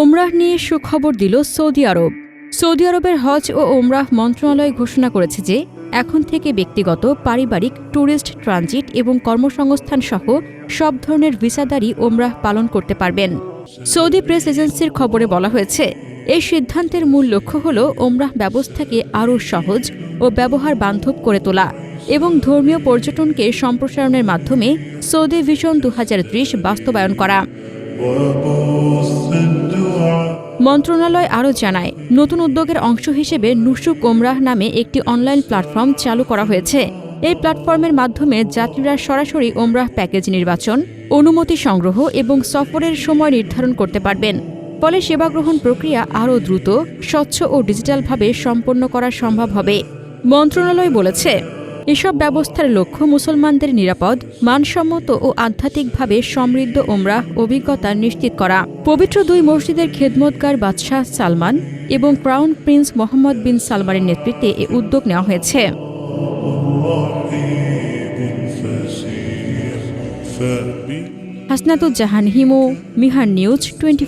ওমরাহ নিয়ে সুখবর দিল সৌদি আরব। সৌদি আরবের হজ ও ওমরাহ মন্ত্রণালয় ঘোষণা করেছে যে, এখন থেকে ব্যক্তিগত, পারিবারিক, ট্যুরিস্ট ট্রানজিট এবং কর্মসংস্থান সহ সব ধরনের ভিসাদারি ওমরাহ পালন করতে পারবেন। সৌদি প্রেস এজেন্সির খবরে বলা হয়েছে, এই সিদ্ধান্তের মূল লক্ষ্য হল ওমরাহ ব্যবস্থাকে আরও সহজ ও ব্যবহার বান্ধব করে তোলা। এবং ধর্মীয় পর্যটনকে সম্প্রসারণের মাধ্যমে সৌদি ভিশন দু হাজার ত্রিশ বাস্তবায়ন করা। মন্ত্রণালয় আরও জানায়, নতুন উদ্যোগের অংশ হিসেবে নুসু কোমরাহ নামে একটি অনলাইন প্ল্যাটফর্ম চালু করা হয়েছে। এই প্ল্যাটফর্মের মাধ্যমে যাত্রীরা সরাসরি ওমরাহ প্যাকেজ নির্বাচন, অনুমতি সংগ্রহ এবং সফরের সময় নির্ধারণ করতে পারবেন। ফলে সেবা গ্রহণ প্রক্রিয়া আরও দ্রুত, স্বচ্ছ ও ডিজিটালভাবে সম্পন্ন করা সম্ভব হবে। মন্ত্রণালয় বলেছে এসব ব্যবস্থার লক্ষ্য মুসলমানদের নিরাপদ, মানসম্মত ও আধ্যাত্মিকভাবে সমৃদ্ধ ওমরাহ অভিজ্ঞতা নিশ্চিত করা। পবিত্র দুই মসজিদের খেদমতগার বাদশাহ সালমান এবং ক্রাউন প্রিন্স মোহাম্মদ বিন সালমানের নেতৃত্বে এ উদ্যোগ নেওয়া হয়েছে। Hasnatuzzahan Himu, Mihan news twenty